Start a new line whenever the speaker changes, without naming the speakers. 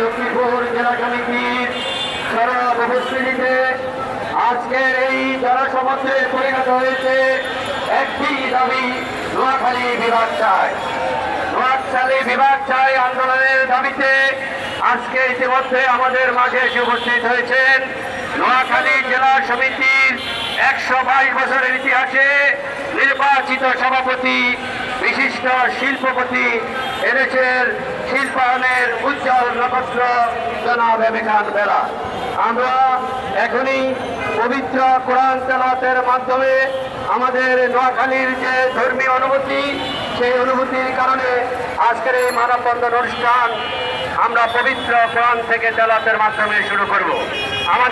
লক্ষ্মীপুর জেলা সমিতির আজকের এই পরিণত হয়েছে একটি দাবি, নোয়াখালী বিভাগ বিভাগ আন্দোলনের দাবিতে আজকে ইতিমধ্যে আমাদের মাঝে এসে উপস্থিত হয়েছেন নোয়াখালী জেলা একশো বাইশ বছরের ইতিহাসে নির্বাচিত সভাপতি, বিশিষ্ট শিল্পপতি এদেশের শিল্পায়নের উজ্জ্বল নক্ষত্র জনাব এমেখান বেলা। আমরা এখনই পবিত্র কোরআন তেলাতের মাধ্যমে আমাদের নোয়াখালীর যে ধর্মীয় অনুভূতি, সেই অনুভূতির কারণে আজকের এই মানববন্ধন অনুষ্ঠান আমরা পবিত্র কোরআন থেকে তেলাতের মাধ্যমে শুরু করব।